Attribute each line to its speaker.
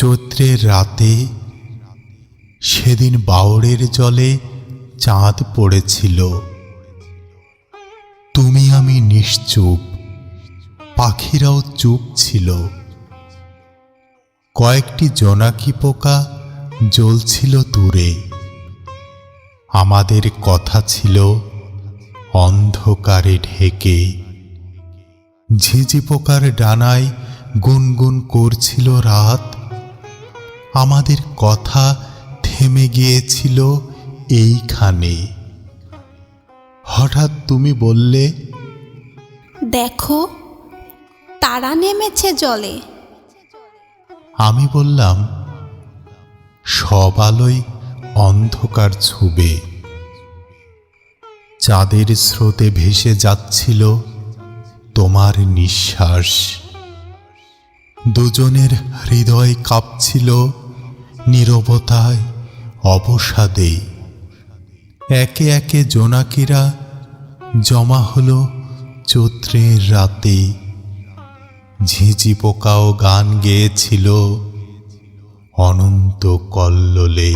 Speaker 1: চৈত্রের রাতে, সেদিন বাউড়ের জলে চাঁদ পড়েছিল। তুমি আমি নিশ্চুপ, পাখিরাও চুপ ছিল। কয়েকটি জোনাকি পোকা জ্বলছিল দূরে। আমাদের কথা ছিল অন্ধকারে ঢেকে। ঝিঝি পোকার ডানায় গুনগুন করছিল রাত। আমাদের কথা থেমে গিয়েছিল এইখানে। হঠাৎ তুমি বললে
Speaker 2: দেখো তারা নেমেছে জলে।
Speaker 1: আমি বললাম সব আলোয় অন্ধকার ছুবে। চাঁদের স্রোতে ভেসে যাচ্ছিল তোমার নিঃশ্বাস। দুজনের হৃদয় কাঁপছিল নীরবতায় অবসাদে। একে একে জোনাকিরা জমা হল চৈত্রের রাতে। ঝিঁঝি পোকাও গান গেয়েছিল অনন্ত কল্লোলে।